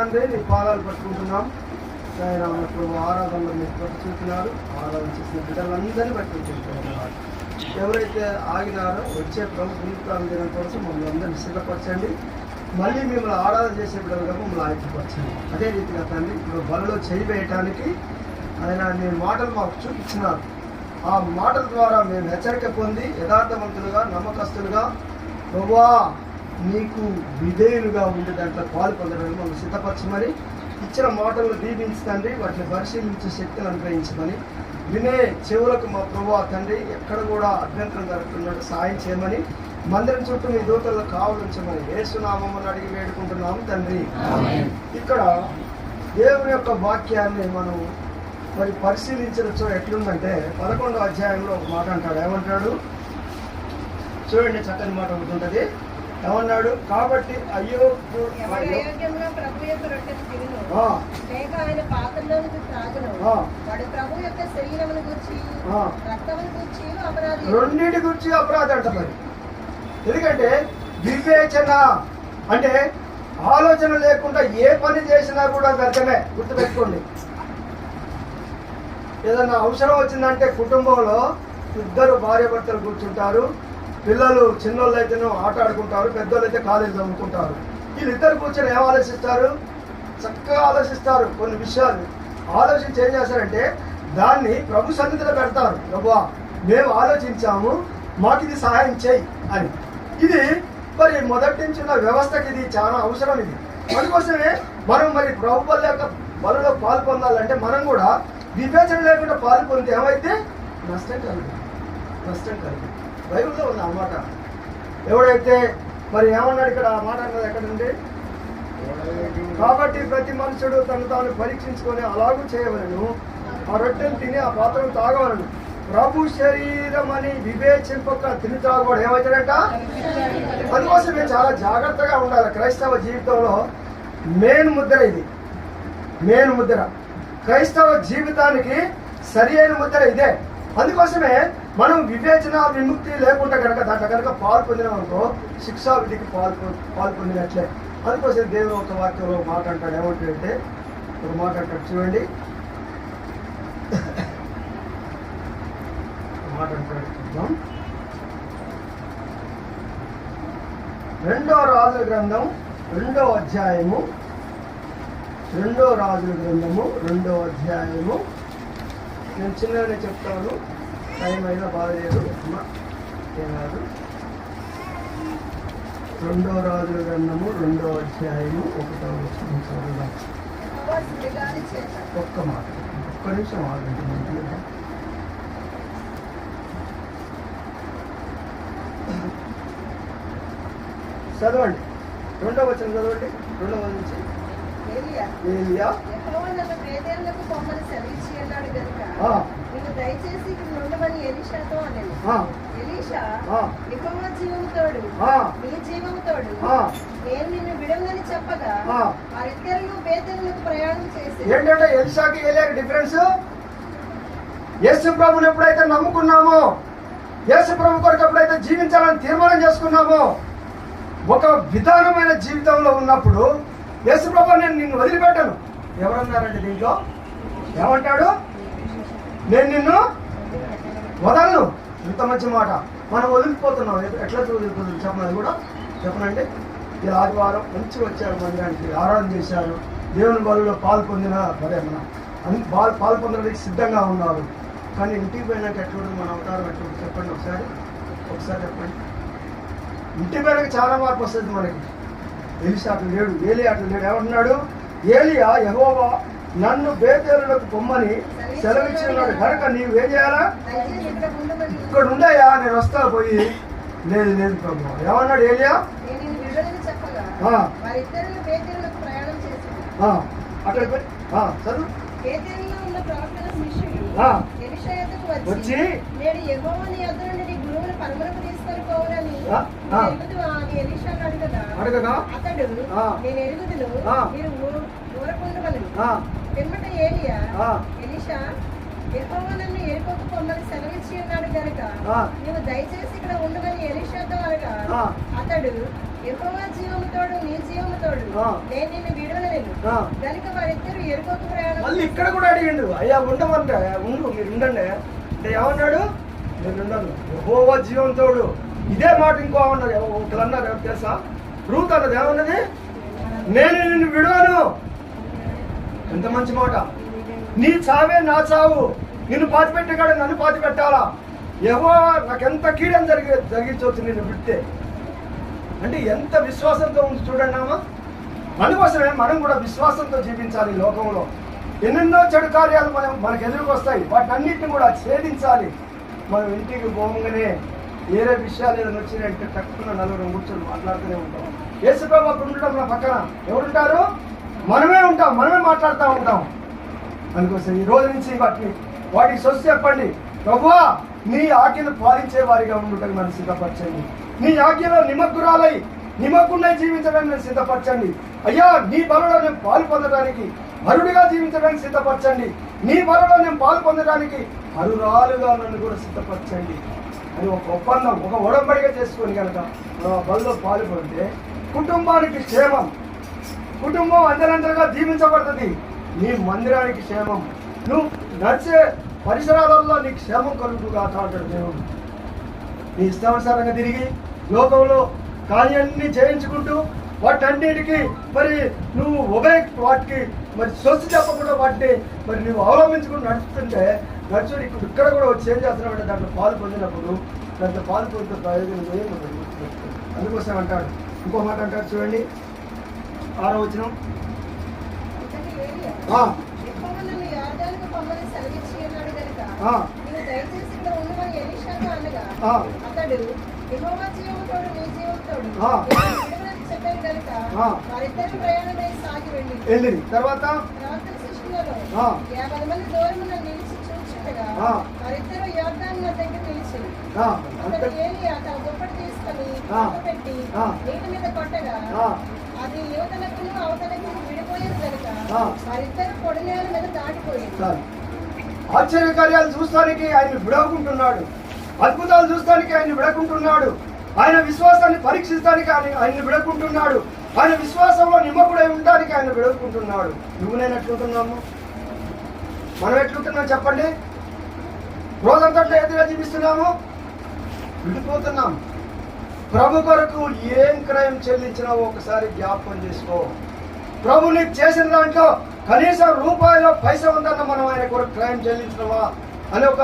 తండ్రి నీ పాదాలు పట్టుకుంటున్నాం. ఆయన ప్రభు ఆరాధనలో మీరు పట్టు చూపినారు. ఆరాధన చేసిన బిడ్డలందరినీ పట్టుకుంటున్నారు ఎవరైతే ఆగినారో వచ్చే ప్రభు పునరుత్థానం దినం కోసం మమ్మల్ని అందరినీ సిద్ధపరచండి. మళ్ళీ మిమ్మల్ని ఆరాధన చేసే బిడ్డలుగా మమ్మల్ని ఆయుధపరచండి. అదే రీతిగా తండ్రి ఇప్పుడు బలలో చేయి వేయటానికి ఆయన మీ మాటలు మాకు చూపించినారు. ఆ మాటల ద్వారా మేము హెచ్చరిక పొంది యథార్థవంతులుగా నమ్మకస్తులుగా ప్రభువా నీకు విధేయులుగా ఉండే దాంట్లో పాలు పొందడానికి మమ్మల్ని సిద్ధపరచమని ఇచ్చిన మాటలను దీవించండి వాటిని పరిశీలించే శక్తిని అనుగ్రహించమని. వినే చెవులకు మా ప్రభు తండ్రి ఎక్కడ కూడా అభ్యంతరం జరుగుతున్నట్టు సాయం చేయమని. మందిరం చుట్టూ మీ దూతలు కావలించమని ఏసునామని అడిగి వేడుకుంటున్నాము తండ్రి. ఇక్కడ దేవుని యొక్క వాక్యాన్ని మనం మరి పరిశీలించవచ్చు ఎట్లుందంటే పదకొండో అధ్యాయంలో ఒక మాట అంటాడు. ఏమంటాడు? చూడండి చక్కని మాట ఒకటి ఉంటుంది. ఏమన్నాడు? కాబట్టి అయ్యో రెండింటి గురించి అపరాధం అంట మరి. ఎందుకంటే వివేచన అంటే ఆలోచన లేకుండా ఏ పని చేసినా కూడా వ్యర్థమే. గుర్తుపెట్టుకోండి. ఏదైనా అవసరం వచ్చిందంటే కుటుంబంలో ఇద్దరు భార్య భర్తలు కూర్చుంటారు. పిల్లలు చిన్నోళ్ళు అయితేనో ఆట ఆడుకుంటారు పెద్దోళ్ళు అయితే కాలేజ్ చదువుకుంటారు వీళ్ళిద్దరు కూర్చొని ఏం ఆలోచిస్తారు? చక్కగా ఆలోచిస్తారు కొన్ని విషయాలు. ఆలోచించి ఏం చేస్తారంటే దాన్ని ప్రభు సన్నిధిలో పెడతారు. ప్రభువా మేము ఆలోచించాము మాకు ఇది సహాయం చేయి అని. ఇది మరి మొదటి నుంచి ఉన్న వ్యవస్థకి ఇది చాలా అవసరం ఇది. అందుకోసమే మనం మరి ప్రభు బల యొక్క బలలో పాలు పొందాలంటే మనం కూడా వివేచన లేకుండా పాలు పొందితే ఏమైతే? నష్టం కలుగుతుంది. నష్టం కలుగుతుంది. బైబిల్లో ఉంది ఆ మాట. ఎవడైతే మరి ఏమన్నాడు ఇక్కడ ఆ మాట అన్నది ఎక్కడండి కాబట్టి ప్రతి మనుషుడు తను తాను పరీక్షించుకొని అలాగూ చేయవలను. ఆ రొట్టెలు తిని ఆ పాత్రను తాగవలను. ప్రభు శరీరం అని వివేచింపక తిని తాగవాడు ఏమవుతాడంట? అందుకోసమే చాలా జాగ్రత్తగా ఉండాలి క్రైస్తవ జీవితంలో. మెయిన్ ముద్ర ఇది. మెయిన్ ముద్ర. క్రైస్తవ జీవితానికి సరి అయిన ముద్ర ఇదే. అందుకోసమే మనం వివేచన విముక్తి లేకుండా కనుక దాంట్లో కనుక పాలు శిక్షా విధికి పాలు పొ- పాలు పొందినట్లే. అందుకోసం దేవుడు ఒక వాక్యంలో మాట అంటాడు. ఏమంటాడంటే ఒక మాట అంటాడు. చూడండి. మాట అంటాడు. చూద్దాం. రెండో రాజుల గ్రంథం రెండో అధ్యాయము. రెండో రాజుల గ్రంథము రెండో అధ్యాయము. నేను చిన్నగానే చెప్తాను. టైం అయినా బాగలేదు. అమ్మా ఏం రెండో రాజు గ్రంథము రెండో అధ్యాయము ఒకటో వచ్చిన చదువుదాం. ఒక్క మాట ఒక్క నిమిషం ఆగండి చదవండి. రెండో వచ్చిన చదవండి. రెండో నుంచి దయచేసి ఎలీషాతో ఎలీషా జీవముతోడు ఆ, నీ జీవముతోడు ఆ. నేను నిన్ను విడమని చెప్పగా ఆ. వారిద్దరూ బేతలకు ప్రయాణం చేసి ఏంటంటే ఎలిషాకి ఏలియాకి డిఫరెన్స్ యేసు ప్రభుని ఎప్పుడైతే నమ్ముకున్నామో యేసు ప్రభు కొరకు ఎప్పుడైతే జీవించాలని తీర్మానం చేసుకున్నామో ఒక విధానమైన జీవితంలో ఉన్నప్పుడు యేసు ప్రభు నేను నిన్ను వదిలిపెట్టాను. ఎవరన్నారండి దీంట్లో? ఏమంటాడు? నేను నిన్ను వదలను. ఇంత మంచి మాట. మనం వదిలిపోతున్నాం. ఎట్లా వదిలిపోతుంది చెప్పనది కూడా చెప్పనండి. ఈ ఆదివారం మంచి వచ్చారు మందిరానికి ఆరాధన చేశారు. దేవుని బలులో పాల్పొందిన భలే మన అన్ని పాలు పాల్పొందడానికి సిద్ధంగా ఉన్నారు. కానీ ఇంటికి పోయినాక ఎట్లుంటుంది? మన అవతారం ఎట్లుంటుంది? చెప్పండి ఒకసారి. ఒకసారి చెప్పండి. ఇంటికి పోయినాక చాలా మార్పు వస్తుంది మనకి. ఎలిషా అట్లా లేడు ఏలి అట్లా లేడు. ఏమంటున్నాడు ఏలియా యహోవా నన్ను బేతేరులకు పొమ్మని సెలవిచ్చి ఉన్నాడు కనుక నీవు ఏం చేయాలా? ఇక్కడ ఉండయా నేను వస్తా పోయి. లేదు లేదు ప్రభు. ఏమన్నాడు ఏలియా? అక్కడ చదువు. వచ్చి, అడగగా? పిమ్మట ఏలియా. ఎలీషా యెహోవా నన్ను ఎరుకోకు పొమ్మని సెలవిచ్చి ఉన్నాడు గనుక ఆ. నీవు దయచేసి ఇక్కడ ఉండమని ఎలీషాతో అనగా. అతడు యెహోవా జీవముతోడు నీ జీవముతోడు. నేను నిన్ను. కనుక వారిద్దరు ఎరుకోకు ప్రయాణం మళ్ళీ ఇక్కడ కూడా అడిగిండు అయ్యా ఉండమంటే ఉండు మీరు ఉండండి. అంటే ఏమన్నాడు? నేను ఉండను జీవంతోడు. ఇదే మాట ఇంకో అన్నారు ఒకరు అన్నారు ఎవరు తెలుసా? రూత్ అన్నది ఏమన్నది? నేను నిన్ను విడవను. ఎంత మంచి మాట. నీ చావే నా చావు. నిన్ను పాతి పెట్టగాడు నన్ను పాతి పెట్టాలా ఎవో నాకెంత కీడం జరిగి జరిగించవచ్చు నిన్ను విడితే. అంటే ఎంత విశ్వాసంతో ఉంది చూడండి అమ్మా అందుకోసమే మనం కూడా విశ్వాసంతో జీవించాలి లోకంలో. ఎన్నెన్నో చెడు కార్యాలు మనం మనకు ఎదురుకు వస్తాయి వాటిని అన్నింటిని కూడా ఛేదించాలి. మనం ఇంటికి పోగానే వేరే విషయాలు ఏదైనా వచ్చినాయంటే తక్కువ నలుగురు కూర్చొని మాట్లాడుతూనే ఉంటాం. యేసుప్రభు అప్పుడు ఉండడం నా పక్కన. ఎవరుంటారు? మనమే ఉంటాం మనమే మాట్లాడుతూ ఉంటాం. అందుకోసం ఈ రోజు నుంచి వాటిని వాటికి సొస్ చెప్పండి. ప్రభువా నీ ఆజ్ఞను పాలించే వారిగా ఉండటం నన్ను సిద్ధపరచండి. నీ ఆజ్ఞలో నిమగ్గురాలై నిమగ్గున్నై జీవించడానికి నన్ను సిద్ధపరచండి. అయ్యా నీ బలలో నేను పాలు పొందడానికి హరుడిగా జీవించడానికి సిద్ధపరచండి. నీ బలలో నేను పాలు పొందడానికి అరురాలుగా నన్ను కూడా సిద్ధపరచండి అని ఒక ఒప్పందం ఒక ఉడంబడిగా చేసుకొని కనుక మనం ఆ బలలో కుటుంబానికి క్షేమం కుటుంబం అందరందరగా దీవించబడుతుంది. నీ మందిరానికి క్షేమం. నువ్వు నడిచే పరిసరాలలో నీకు క్షేమం కలుగుగా అంటాడు దేవుడు. నీ ఇష్టానుసారంగా తిరిగి లోకంలో కార్యాన్ని చేయించుకుంటూ వాటన్నిటికీ మరి నువ్వు ఉభయ వాటికి మరి స్వచ్ఛ చెప్పకుండా వాటిని మరి నువ్వు అవలంబించుకుని నడుస్తుంటే నడుచుడు ఇక్కడ ఇక్కడ కూడా వచ్చి ఏం చేస్తున్నావు అంటే దాంట్లో పాలు పొందినప్పుడు దాంట్లో పాలు పొందిన ప్రయోజనం. అందుకోసం అంటాడు. ఇంకో మాట అంటాడు చూడండి. ఆరో వచ్చినాం వెళ్ళింది తర్వాత? యాభై మంది. వారిద్దరు దగ్గర అతడు ఏలియా తన దుప్పటి తీసుకొని. పెట్టి. నీటి కొట్టగా. అది యువతలకును అవతలకు విడిపోయేది కనుక ఆ. వారిద్దరు పొడినేల మీద దాటిపోయింది చాలు ఆశ్చర్యకార్యాలు చూస్తానికి ఆయన విడవకుంటున్నాడు. అద్భుతాలు చూస్తానికి ఆయన విడకుంటున్నాడు. ఆయన విశ్వాసాన్ని పరీక్షిస్తానికి ఆయన ఆయన విడకుంటున్నాడు. ఆయన విశ్వాసంలో నిమ్మకుడై ఉండడానికి ఆయన విడకుంటున్నాడు నువ్వు నేను ఎట్లుంటున్నాము? మనం ఎట్లుంటున్నాం చెప్పండి? రోజంతా ఎదురుగా చూపిస్తున్నాము. విడిపోతున్నాం. ప్రభు కొరకు ఏం క్రయం చెల్లించినావో ఒకసారి జ్ఞాపకం చేసుకో. ప్రభు నీకు చేసిన దాంట్లో కనీసం రూపాయలో పైస ఉందన్న మనం ఆయన కొరకు క్రయం చెల్లించినవా అని ఒక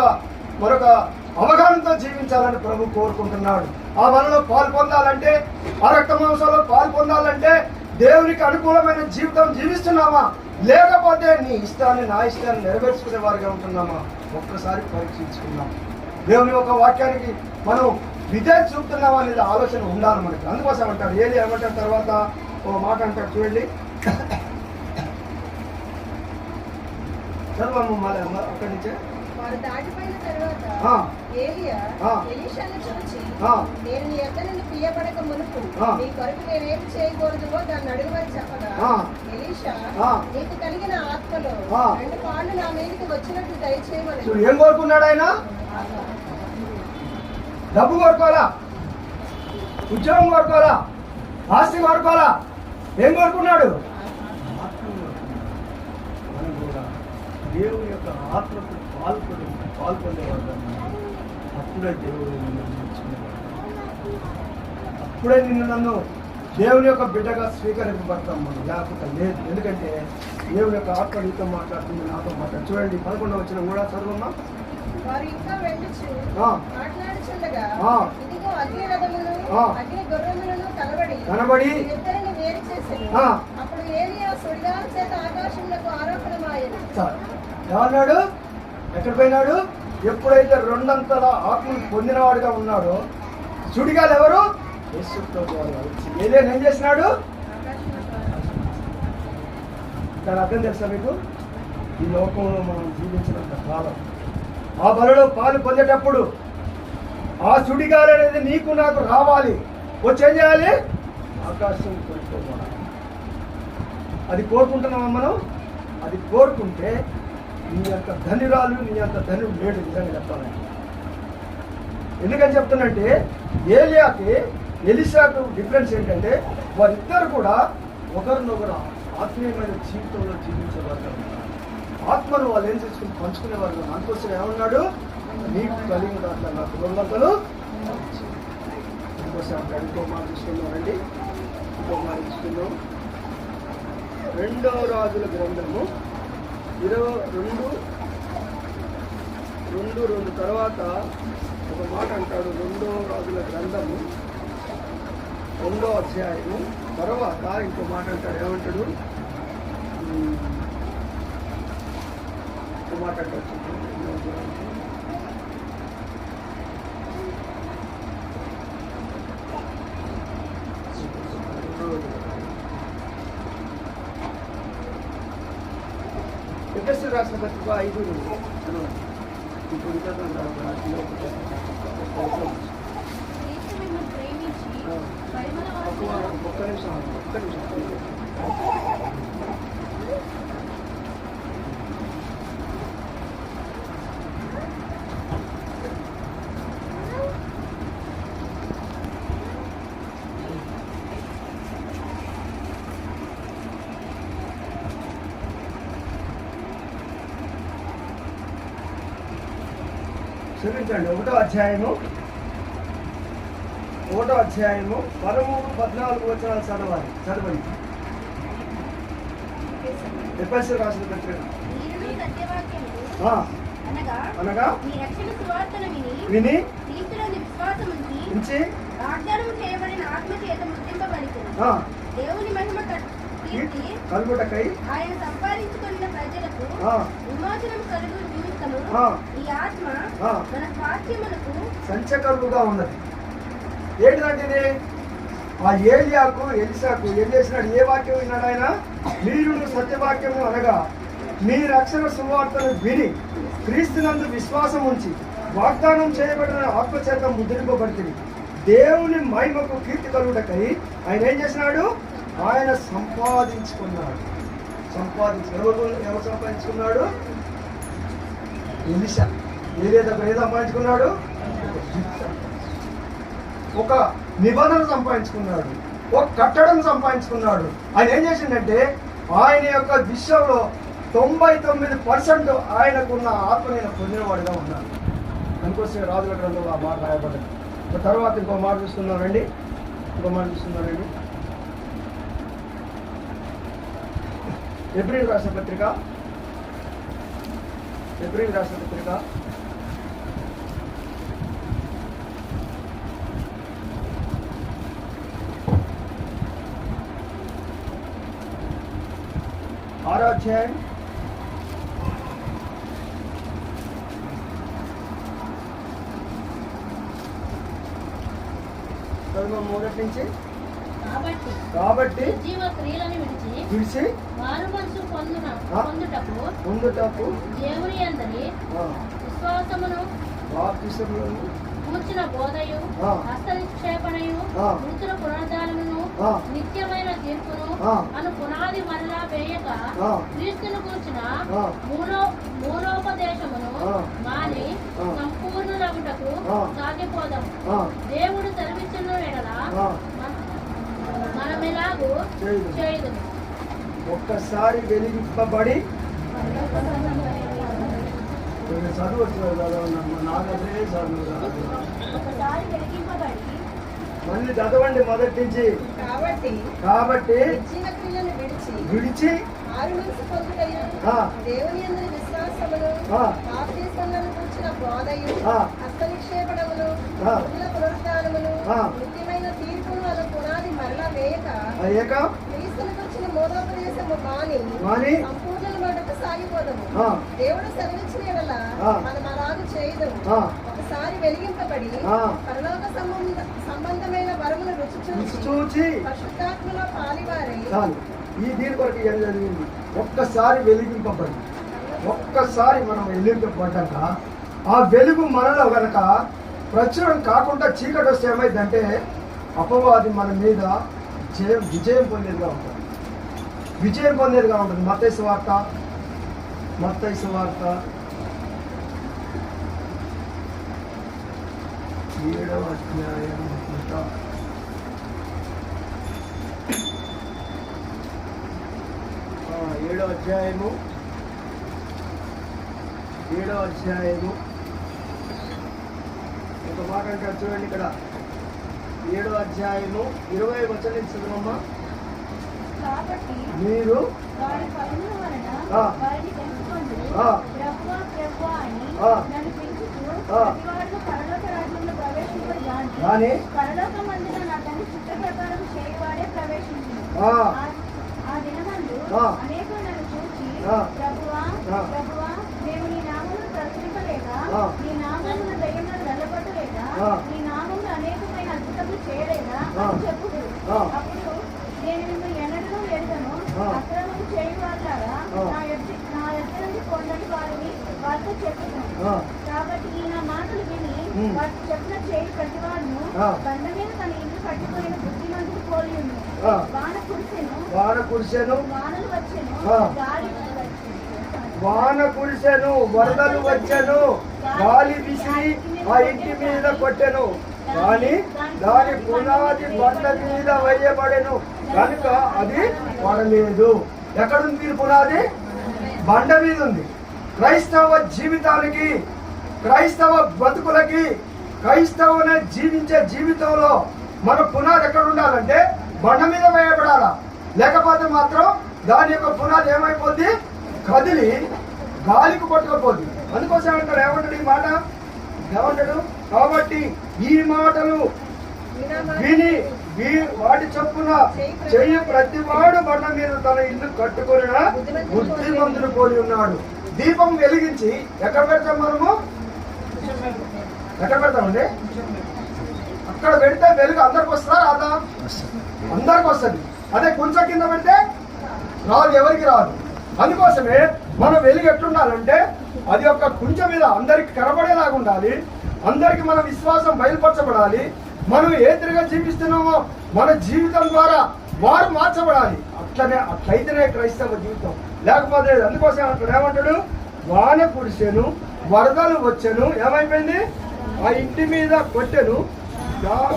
మరొక అవగాహనతో జీవించాలని ప్రభు కోరుకుంటున్నాడు. ఆ వలలో పాల్పొందాలంటే ఆ రక్త మాంసంలో పాల్పొందాలంటే దేవునికి అనుకూలమైన జీవితం జీవిస్తున్నామా? లేకపోతే నీ ఇష్టాన్ని నా ఇష్టాన్ని నెరవేర్చుకునే వారిగా ఉంటున్నామా? ఒక్కసారి పరీక్షించుకున్నాం దేవుని యొక్క వాక్యానికి మనం విజయ చూపుతున్నామా అనేది ఆలోచన ఉండాలి మనకి. అందుకోసం అంటారు ఏది ఏమంటారు తర్వాత? ఓ మాట అంటారు చూడండి. చదువు మళ్ళీ అమ్మ అక్కడి నుంచే. ఏలియా. ఎలీషాను చూచి. నేను నీ ఎద్ద నుండి తీయబడక మునుపు ఆ. నీ కొరకు నేనేం చేయకూడదువో దాన్ని అడుగుమని చెప్పగా ఆ. ఎలీషా ఆ. నీకు కలిగిన ఆత్మలో ఆ. రెండు పాళ్ళు నా మీదకి వచ్చినట్టు దయచేయమని. ఏం కోరుకున్నాడు ఆయన? డబ్బు కోరుకోవాలా? ఉద్యోగం కోరుకోవాలా? ఆస్తి కోరుకోవాలా? ఏం కోరుకున్నాడు? దేవుని యొక్క ఆత్మకు పాల్పొంది పాల్పొందేవాడు అప్పుడే దేవుడు. అప్పుడే నిన్ను నన్ను దేవుని యొక్క బిడ్డగా స్వీకరింపబడతాం మనం లేకపోతే లేదు. ఎందుకంటే దేవుని యొక్క ఆత్మ నీతో మాట్లాడుతుంది నాతో మాట్లాడు చూడండి పదకొండవ వచ్చిన కూడా చదువున్నాం కనబడి కనబడి ఎక్కడ పోయినాడు? ఎప్పుడైతే రెండంతల ఆత్మను పొందినవాడుగా ఉన్నాడో సుడిగాలు ఎవరు యేసుతో ఏదైనా ఏం చేసినాడు? దాని అర్థం తెలుసా మీకు? ఈ లోకంలో మనం జీవించినంత కాలం. ఆ బలలో పాలు పొందేటప్పుడు ఆ సుడిగాలి అనేది నీకు నాకు రావాలి. వచ్చేం చేయాలి? ఆకాశం కోరుకోవాలి అది కోరుకుంటున్నామా మనం? అది కోరుకుంటే నీ యొక్క ధనిరాలు నీ యొక్క ధనుడు లేడు నిజంగా చెప్పాలంటే. ఎందుకని చెప్తానంటే ఏలియాకి ఎలిసాకు డిఫరెన్స్ ఏంటంటే వారిద్దరు కూడా ఒకరినొకరు ఆత్మీయమైన జీవితంలో జీవించేవారు ఆత్మను వాళ్ళు ఏం చేసుకుని పంచుకునేవారు అందుకోసం ఏమన్నాడు? నీకు కలిగిన దాంట్లో నా దొంగతలు అందుకోసం అక్కడ ఇంకో మాట తీసుకున్నామండి ఇంకో మాట తీసుకున్నాం రెండో రాజుల గ్రంథము. ఇరవై రెండు రెండు రెండు తర్వాత ఒక మాట అంటాడు రెండో రాజుల గ్రంథము రెండో అధ్యాయము తర్వాత ఇంకో మాట అంటాడు. ఏమంటాడు? ఇంకో మాట అంటాడు చూడండి. రెండో అధ్యాయము. ఎఫ్ఎస్సి రాసిన పత్రిక ఐదు ఇప్పుడు ఒక్క నిమిషం ఒక్క నిమిషం క్షమించండి ఒకటో అధ్యాయము. ఒకటో అధ్యాయము పదమూడు పద్నాలుగు వచనాలు చదవాలి చదవండి. ఎఫ్ఎస్సి రాసిన పత్రిక అనగా విని ఉంచి వాగ్దానం చేయబడిన ఆత్మ చేత ముద్రింపబడుతుంది ఆ, దేవుని మహిమ కలుగుటకై ఆయన సంపాదించుకున్న ప్రజలకు విమోచనం కలుగు నిమిత్తము. ఈ ఆత్మ. మన ఉన్నది. ఏంటిదంటే ఇది ఆ ఏలియాకు ఎలిసాకు ఏం చేసినాడు? ఏ వాక్యం విన్నాడు ఆయన? మీరును సత్యవాక్యము అనగా మీ రక్షణ సువార్తను విని క్రీస్తునందు విశ్వాసం ఉంచి వాగ్దానం చేయబడిన ఆత్మచేత ముద్రింపబడుతుంది దేవుని మహిమకు కీర్తి కలుగుటకై ఆయన ఏం చేసినాడు? ఆయన సంపాదించుకున్నాడు. సంపాదించు ఎవరు ఎవరు సంపాదించుకున్నాడు? ఎలిషా. ఏదే దగ్గర ఏది సంపాదించుకున్నాడు? ఒక నిబంధన సంపాదించుకున్నాడు. ఒక కట్టడం సంపాదించుకున్నాడు. ఆయన ఏం చేసిందంటే ఆయన యొక్క విషయంలో తొంభై తొమ్మిది పర్సెంట్ ఆయనకున్న ఆత్మనైన పొందినవాడిగా ఉన్నాడు. అందుకోసం రాజుల గ్రంథంలో ఆ మాట రాయబడ్డది తర్వాత ఇంకో మాట చూస్తున్నారండి ఇంకో మాట ఏప్రిల్ రాసిన పత్రిక? ఏప్రిల్ రాసిన పత్రిక? ఆరో అధ్యాయం చదువు మొదటి నుంచి కాబట్టి క్రియలను విడిచి విడిచి మారు మనసు పొందున ఆ? పొందుటకు ముందుటకు దేవుని అందరి ఆ, విశ్వాసమును బాప్తిసములను కూర్చిన బోధయు ఆ. మృతుల. నిత్యమైన తీర్పును. అను పునాది మరలా వేయక. క్రీస్తును కూర్చిన. మూలో మూలోపదేశమును. మాని. సంపూర్ణులగుటకు. సాగిపోదాం దేవుడు సెలవిచ్చిన మనమెలాగూ. చేయదు. ఒక్కసారి వెలిగింపబడి చదువు నాకదే మళ్ళీ చదవండి మొదటి నుంచి. కాబట్టి కాబట్టి విడిచి. దేవుని విశ్వాసమును బోధయు. పునరుద్ధానమును ఆ. నిత్యమైన తీర్పును అను పునాది మరలా వేయక అయ్యాక క్రీస్తులకు వచ్చిన మూడోపదేశము మాని మాని సంపూర్ణ మటుకు సాగిపోదము ఆ. దేవుడు సెలవిచ్చిన ఎడల ఆ. మనం అలాగ చేయదము ఆ. ఒకసారి వెలిగింపబడి ఆ. పరలోక సంబంధ సంబంధమైన వరమును రుచి చూచి పరిశుద్ధాత్మలో పాలివారై ఈ దీని కొరకు ఏం జరిగింది ఒక్కసారి వెలిగింపబడి ఒక్కసారి మనం వెలిగింపబడ్డాక ఆ వెలుగు మనలో గనక ప్రచురం కాకుండా చీకటి వస్తే ఏమైందంటే అపవాది మన మీద జయం విజయం పొందేదిగా ఉంటుంది. విజయం పొందేదిగా ఉంటుంది. మత్తైసు వార్త మత్తైసు వార్త. ఏడవ అధ్యాయం ఏడో అధ్యాయము. ఏడో అధ్యాయము. ఒక మాట అంటారు చూడండి ఇక్కడ. ఏడో అధ్యాయము ఇరవై వచనం చదువమ్మా. మీరు కానీ నా నామమును దయ్యములను వెళ్ళగొట్టలేక ఆ. నీ నామమును అనేకమైన అద్భుతములు చేయలేదా? ఆ. అప్పుడు నేను నిన్ను ఎన్నడూ ఎరుగను ఆ. అక్రమం. నా ఎద్దు నా ఎద్దు నుండి కొండని వారిని వారితో చెప్పుతాను ఆ, కాబట్టి ఈ నా మాటలు విని. వారికి చెప్పిన చేయి ప్రతివాడును. బండ మీద తన ఇల్లు కట్టుకుని బుద్ధిమంతుడు పోలి ఉంది. వాన కురిసెను. వాన కురిసెను. వానలు వచ్చెను. గాలి వాన కురిసెను. వరదలు వచ్చెను. గాలి విసిరి ఆ ఇంటి మీద కొట్టెను. కానీ దాని పునాది బండ మీద వేయబడెను. కనుక అది పడలేదు. ఎక్కడుంది పునాది? బండ మీద ఉంది. క్రైస్తవ జీవితానికి క్రైస్తవ బతుకులకి క్రైస్తవుని జీవించే జీవితంలో మన పునాది ఎక్కడ ఉండాలంటే బండ మీద వేయబడాలా? లేకపోతే మాత్రం దాని యొక్క పునాది ఏమైపోద్ది? కదిలి గాలికి పట్టుకపోద్ది అందుకోసం అంటాడు ఏమంటాడు ఈ మాట? ఏమంటాడు? కాబట్టి ఈ మాటలు విని వీ- వాటి చొప్పున చెయ్యి ప్రతివాడు బండ మీద తన ఇల్లు కట్టుకొని బుద్ధిమంతుడు పోలి ఉన్నాడు. దీపం వెలిగించి ఎక్కడ పెడతాం మనము? ఎక్కడ పెడతామండి? అక్కడ పెడితే వెలుగు అందరికి వస్తుందా రాదా? అందరికి వస్తుంది. అదే కొంచెం కింద పెడితే రాదు ఎవరికి రాదు. అందుకోసమే మన వెలుగు ఎట్లుండాలంటే అది ఒక కుంచె మీద అందరికి కనబడేలాగా ఉండాలి. అందరికి మన విశ్వాసం బయలుపరచబడాలి. మనం ఏ తిరిగా జీవిస్తున్నామో మన జీవితం ద్వారా వారు మార్చబడాలి. అట్లనే అట్లయితేనే క్రైస్తవ జీవితం. లేకపోతే అందుకోసం అక్కడ ఏమంటాడు? వాన కురిసెను వరదలు వచ్చెను ఏమైపోయింది? ఆ ఇంటి మీద కొట్టెను.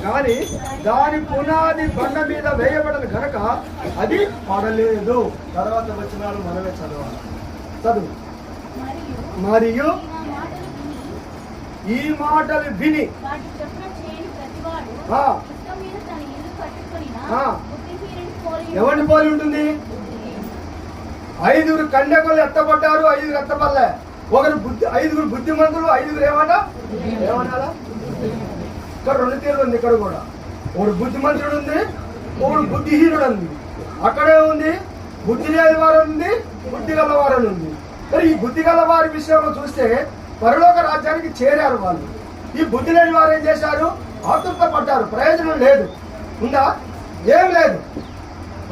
కానీ దాని పునాది బండ మీద వేయబడదు కనుక అది పడలేదు. తర్వాత వచ్చినాలు మనమే చదవాలి. చదువు. మరియు ఈ మాటలు విని. ఎవరిని పోలి ఉంటుంది? ఐదుగురు కన్యకులు ఎత్తపడ్డారు ఐదుగురు ఎత్తపడలే ఒకరు బుద్ధి ఐదుగురు బుద్ధిమంతులు ఐదుగురు ఏమట? ఏమనాలా ఇక్కడ రెండు తీరులు ఉంది ఇక్కడ కూడా. ఒకడు బుద్ధిమంతుడు ఉంది ఒకడు బుద్ధిహీనుడు ఉంది. అక్కడే ఉంది బుద్ధి లేని వారు ఉంది బుద్ధి గల వారు ఉంది. మరి ఈ బుద్ధి గల వారి విషయంలో చూస్తే పరలోక రాజ్యానికి చేరారు వాళ్ళు. ఈ బుద్ధి లేని వారు ఏం చేశారు? ఆతృత పడ్డారు. ప్రయోజనం లేదు. ఉందా? ఏం లేదు.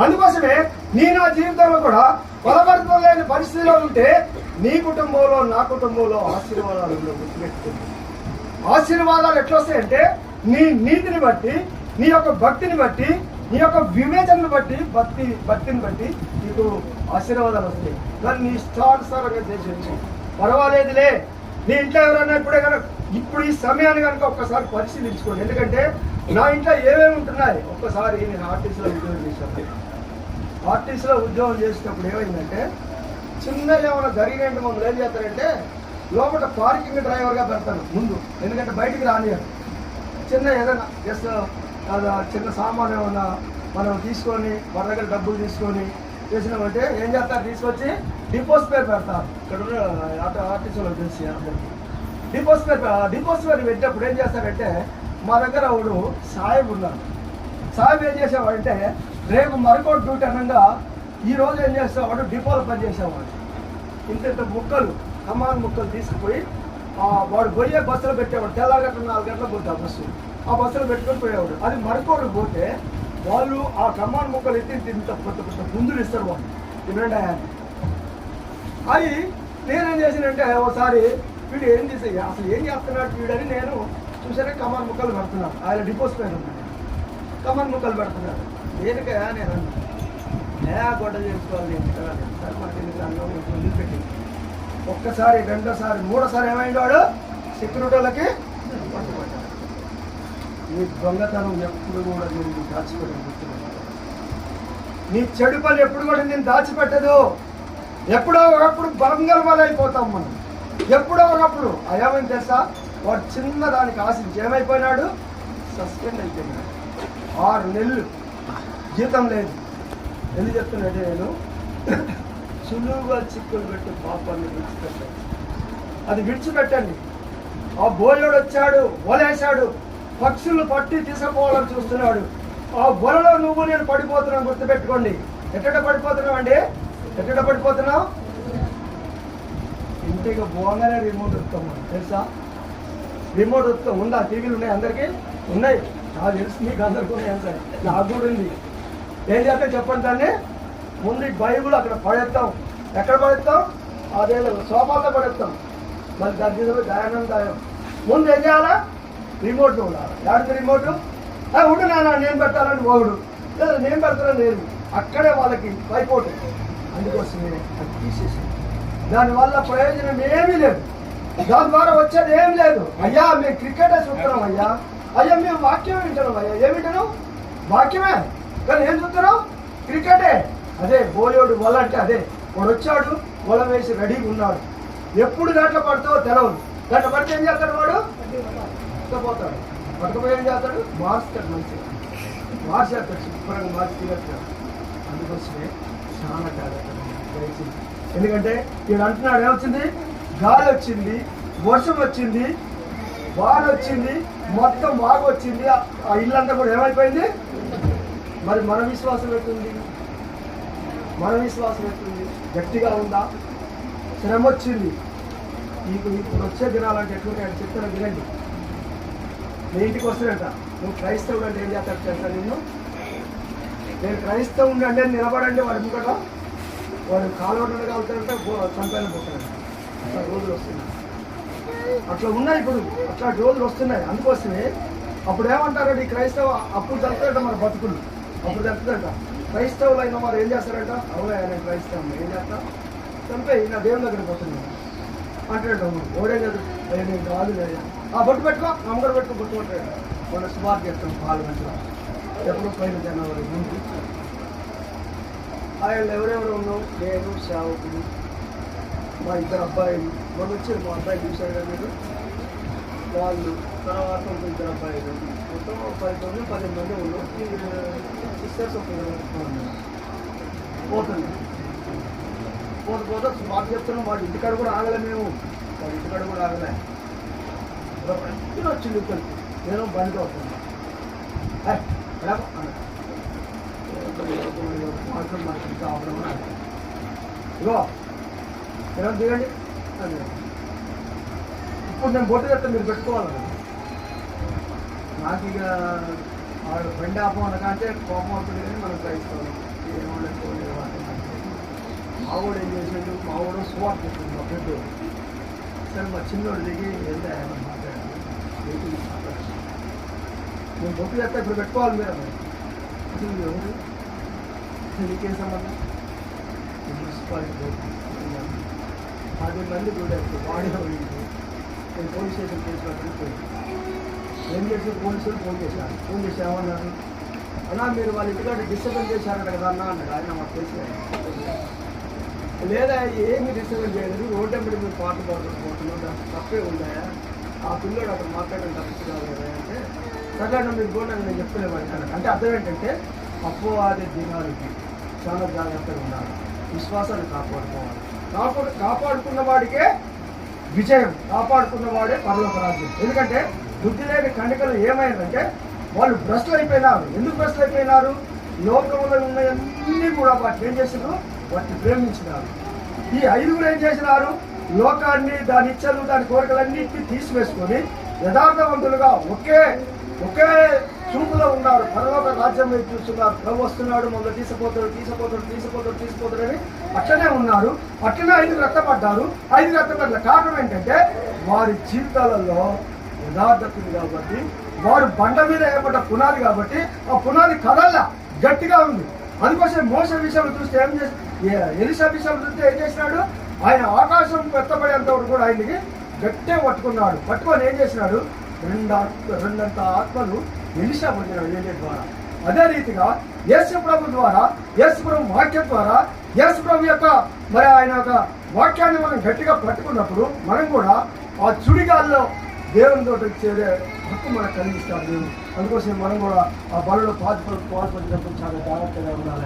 అందుకోసమే నీ నా జీవితంలో కూడా బలపడతం లేని పరిస్థితిలో ఉంటే నీ కుటుంబంలో నా కుటుంబంలో ఆశీర్వాదాలు ఉండవు, ఆశీర్వాదాలు ఎట్లా వస్తాయంటే నీ నీతిని బట్టి నీ యొక్క భక్తిని బట్టి నీ యొక్క వివేచనను బట్టి భక్తి భక్తిని బట్టి నీకు ఆశీర్వాదాలు వస్తాయి. కానీ నీ ఇష్టానుసారంగా చేసేది పర్వాలేదులే. నీ ఇంట్లో ఎవరైనా ఇప్పుడే కనుక ఇప్పుడు ఈ సమయాన్ని కనుక ఒక్కసారి పరిశీలించుకోండి. ఎందుకంటే నా ఇంట్లో ఏమేమి ఉంటున్నాయి? ఒక్కసారి నేను ఆర్టీసీలో ఉద్యోగం చేశాను ఆర్టీసీలో ఉద్యోగం చేసేటప్పుడు ఏమైందంటే చిన్న ఏమైనా జరిగినట్టు మమ్మల్ని ఏం చేస్తారంటే లోపల పార్కింగ్ డ్రైవర్గా పెడతాను ముందు. ఎందుకంటే బయటికి రానియరు. చిన్న ఏదైనా జస్ట్ చిన్న సామాన్ ఏమైనా మనం తీసుకొని వాళ్ళ దగ్గర డబ్బులు తీసుకొని చేసినామంటే ఏం చేస్తారు? తీసుకొచ్చి డిపోస్ పేరు పెడతారు. ఇక్కడ ఉన్న ఆర్టీసీలో తెలిసి అందరికీ. డిపోస్ పేరు డిపోస్ పేరు పెట్టినప్పుడు ఏం చేస్తారంటే మా దగ్గర ఒకడు సాయం ఉన్నాడు. సాయం ఏం చేసేవాడంటే రేపు మరొకటి డ్యూటీ అనగా ఈ రోజు ఏం చేసేవాడు? డిపోలో పని చేసేవాడు. ఇంత ఇంత ముక్కలు కమాన్ ముక్కలు తీసుకుపోయి వాడు పోయే బస్సులో పెట్టేవాడు. తెల్లగట్ల నాలుగు గంటలకు పోతే ఆ బస్సు. ఆ బస్సులో పెట్టుకొని పోయేవాడు. అది మరొకటి పోతే వాళ్ళు ఆ కమ్మాన్ ముక్కలు ఎత్తి ఇంత కొత్త కొత్త గుందులు ఇస్తారు వాళ్ళు. తినండి అని అది నేనేం చేసినంటే ఒకసారి వీడు ఏం చేసే అసలు ఏం చేస్తున్నాడు వీడని నేను చూసానే కమాన్ ముక్కలు పెడుతున్నాను ఆయన డిపోస్ పైన ఉన్నాను కమాన్ ముక్కలు పెడుతున్నాడు. దేనికయా నేను అన్నా. ఏ గొడ్డ చేసుకోవాలి? నేను ఇక్కడ అని. మనకి ఎందుకు ఒక్కసారి రెండోసారి మూడోసారి ఏమైంది వాడు? సెక్యూరిటీ వాళ్ళకి పట్టుబడ్డాడు. నీ దొంగతనం ఎప్పుడు కూడా నేను దాచిపెట్టను నీ చెడు పని ఎప్పుడు కూడా నేను దాచిపెట్టదు. ఎప్పుడో ఒకప్పుడు బంగల్ అయిపోతాం మనం. ఎప్పుడో ఒకప్పుడు అయ్యామని తెలుసా? వాడు చిన్న దానికి ఆశించి ఏమైపోయినాడు? సస్పెండ్ అయిపోయినాడు. ఆరు నెలలు జీతం లేదు. ఎందుకు చెప్తున్నాడు నేను సులువుగా చిక్కులు పెట్టి పాపాన్ని విడిచిపెట్టాను. అది విడిచిపెట్టండి. ఆ బోయోడు వచ్చాడు వలేశాడు పక్షులు పట్టి తీసుకుపోవాలని చూస్తున్నాడు. ఆ బొలలో నువ్వు నేను పడిపోతున్నాను గుర్తుపెట్టుకోండి. ఎక్కడ పడిపోతున్నావు అండి? ఎక్కడ పడిపోతున్నావు? ఇంటికి పోగానే రిమోట్ వస్తాం తెలుసా? రిమోట్ వస్తాం. ఉందా? టీవీలు ఉన్నాయి అందరికీ? ఉన్నాయి. నాకు తెలుసు మీకు అందరికీ ఉన్నాయి సార్ నాకు కూడా ఉంది. ఏం చేస్తే చెప్పండి దాన్ని ముందు బైబుల్ అక్కడ పడేస్తాం. ఎక్కడ పడేస్తాం? అదే సోఫాలో పడేస్తాం. మరి దాని మీద దయానందాయం ముందు ఏం చేయాలా? రిమోట్ ఉండాలి దానికి రిమోట్? ఆ, ఉండు నాన్న నేను పెట్టాలని ఓడు లేదా నేను పెడతానని లేదు. అక్కడే వాళ్ళకి పైపోటు. అందుకోసమే అది తీసేసి దానివల్ల ప్రయోజనం ఏమీ లేదు. దాని ద్వారా వచ్చేది ఏం లేదు. అయ్యా మేము క్రికెటే చూస్తున్నాం అయ్యా. అయ్యా మేము వాక్యం వింటున్నాం అయ్యా. ఏమిటను వాక్యమే. కానీ ఏం చూస్తున్నాం క్రికెటే. అదే బోయోడు వల అంటే అదే. వాడు వచ్చాడు వల వేసి రెడీగా ఉన్నాడు. ఎప్పుడు దాంట్లో పడతావో తెలవదు. దాంట్లో పడితే ఏం చేస్తాడు వాడు? పట్టుకపోతాడు. పట్టుకుపోయి ఏం చేస్తాడు? మార్చుతాడు మంచిగా. మార్చేస్తాడు శుభ్రంగా మార్చి తీరేస్తాడు అందుకోసమే చాలా జాగ్రత్తగా దయచేసి. ఎందుకంటే ఈడు అంటున్నాడు ఏమొచ్చింది? గాలి వచ్చింది వర్షం వచ్చింది వాన వచ్చింది మొత్తం బాగా వచ్చింది ఆ- ఇల్లంతా కూడా ఏమైపోయింది? మరి మన విశ్వాసం ఎట్టుంది మన విశ్వాసం ఎట్టుంది గట్టిగా ఉందా? శ్రమ వచ్చింది. నీకు ఇప్పుడు వచ్చే దినాలంటే ఎట్లుంటాయని ఆయన చెప్తాను వినండి. నీ ఇంటికి వస్తాడంట నువ్వు క్రైస్తవుడు అంటే ఏం చేస్తాడు తెలుసా నిన్ను? నేను క్రైస్తవుడు అంటే నిలబడండి వాడు ముంగట. వాడు కాలువడం కాలుతాడంటే చంపాలని పోతాడంట. అట్లా రోజులు వస్తున్నాయి. అట్లా ఉన్నాయి ఇప్పుడు. అట్లా రోజులు వస్తున్నాయి. అందుకోసమే అప్పుడు ఏమంటారంటే ఈ క్రైస్తవ అప్పుడు జరుగుతాడంట మన బతుకులు. అప్పుడు జరుగుతుందంట క్రైస్తవులు అయిన వారు ఏం చేస్తారంట? అవునా నేను క్రైస్తవం ఏం చేస్తా? చంపే నా దేవుని దగ్గర పోతున్నాను. అంటాడు ఓడే కదా. అయ్యా నేను కాదు లేదా ఆ బొట్టు పెట్టుకో అమ్మగారు పెట్టుకో బొట్టు పెట్టాడు మన సుమారు చేస్తాం పాలు మంచిగా. ఎప్పుడు పైన జనవరి ముందు ఆయన ఎవరెవరు ఉన్నాం నేను సేవకుడు మా ఇద్దరు అబ్బాయిలు. మొన్న వచ్చారు మా అబ్బాయి చూశారు కదా మీరు? వాళ్ళు తర్వాత ఒక ఇద్దరు అబ్బాయిలు. మొత్తం ఒక పది మంది పదిహేను మంది ఉన్నాం సిస్టర్స్ ఒక పోతుంది. పోతే పోతే మాకు చెప్తున్నాం వాడి ఇంటికాడ కూడా ఆగలే మేము. వాడి ఇంటికాడ కూడా ఆగలే. ప్రతిలో వచ్చింది నేను బండి అవుతున్నాను మాత్రం మాత్రం కావడం ఇగో ఎలా దిగండి ఇప్పుడు నేను బొట్టు చెప్తే మీరు పెట్టుకోవాలి నాకు ఇక వాళ్ళు ఫ్రెండ్ ఆపం అనకంటే కోపం అవుతుంది కానీ మనం గ్రహిస్తాం ఏమనుకోలేదు మావోడు ఏం చేసాడు మావోడు స్వాట్ చేసింది మా ఫ్రెండ్ సరే మా చిన్నోడు దిగి వెళ్తే ఆయన మాట్లాడాడు ఏంటి ఈ మాట్లాడాడు నేను బొట్టు చెప్తా ఇప్పుడు పెట్టుకోవాలి మీరు. అసలు ఎవరు అసలు నీకేం సంబంధం? మున్సిపాలిటీ పది మంది కూడా బాడీ పోయింది నేను పోలీస్ స్టేషన్ కేసు కట్టుకుని ఏం చేసి పోలీసులు ఫోన్ చేశాను ఫోన్ చేసి ఏమన్నారు? అన్నా మీరు వాళ్ళ ఇంటికాడ డిస్టర్బెన్స్ చేశారట కదా అన్న అన్నాడు. ఆయన మాకు తెలిసి లేదా ఏమి డిస్టర్బెన్స్ చేయలేదు. రోడ్డు ఎంబడి మీరు పాట పాడుకుంటున్నాం దానికి తప్పే ఉందాయా ఆ పిల్లోడు అక్కడ మాట్లాడడం తప్పు అంటే సరే మీరు కూడా నేను చెప్తలే వాడికి అంటే అర్థం ఏంటంటే అపోవాది దినాలకి చాలా జాగ్రత్తగా ఉండాలి. విశ్వాసాన్ని కాపాడుకోవాలి. కాపాడు కాపాడుకున్న వాడికే విజయం. కాపాడుకున్న వాడే పరలోకరాజ్యం ఎందుకంటే బుద్ధి లేని కణికలు ఏమైందంటే వాళ్ళు భ్రష్టులు అయిపోయినారు. ఎందుకు భ్రష్టులు అయిపోయినారు? లోకంలో ఉన్నవన్నీ కూడా వాటిని ఏం చేసినారు? వాటిని ప్రేమించినారు. ఈ ఐదుగురు ఏం చేసినారు? లోకాన్ని దాని ఇచ్చలు దాని కోరికలన్నింటినీ తీసివేసుకొని యథార్థవంతులుగా ఒకే ఒకే చూపులో ఉన్నారు. పరలోక రాజ్యం వైపు చూస్తున్నారు. ప్రభు వస్తున్నాడు మొదలు తీసిపోతాడు తీసిపోతాడు తీసిపోతాడు తీసిపోతాడు అని అట్లనే ఉన్నారు. అట్లనే ఐదు రక్తపడ్డారు. ఐదు రక్తపడ్డ కారణం ఏంటంటే వారి జీవితాలలో యథార్థతులు కాబట్టి వారు బండ మీద ఏర్పడ్డ పునాది కాబట్టి ఆ పునాది కదల్లా గట్టిగా ఉంది. అందుకోసం మోస విషయంలో చూస్తే ఏం చేసి ఎలిసా విషయంలో చూస్తే ఏం చేసినాడు? ఆయన ఆకాశం ఎత్తబడేంత వరకు కూడా ఆయనకి గట్టే పట్టుకున్నాడు. పట్టుకొని ఏం చేసినాడు? రెండు ఆత్మ రెండంత ఆత్మలు ఎలిసా పొందినాడు ఏలియా ద్వారా. అదే రీతిగా యేసు ప్రభు ద్వారా యేసు ప్రభు వాక్యం ద్వారా యేసు ప్రభు యొక్క మరి ఆయన యొక్క వాక్యాన్ని మనం గట్టిగా పట్టుకున్నప్పుడు మనం కూడా ఆ చుడిగాల్లో దేవుని తోటి చేరే హక్కు మనకు కలిగిస్తాడు దేవుడు. అందుకోసం మనం కూడా ఆ బలలో పాల్పొ పాల్పొచ్చినప్పుడు చాలా జాగ్రత్తగా ఉండాలి.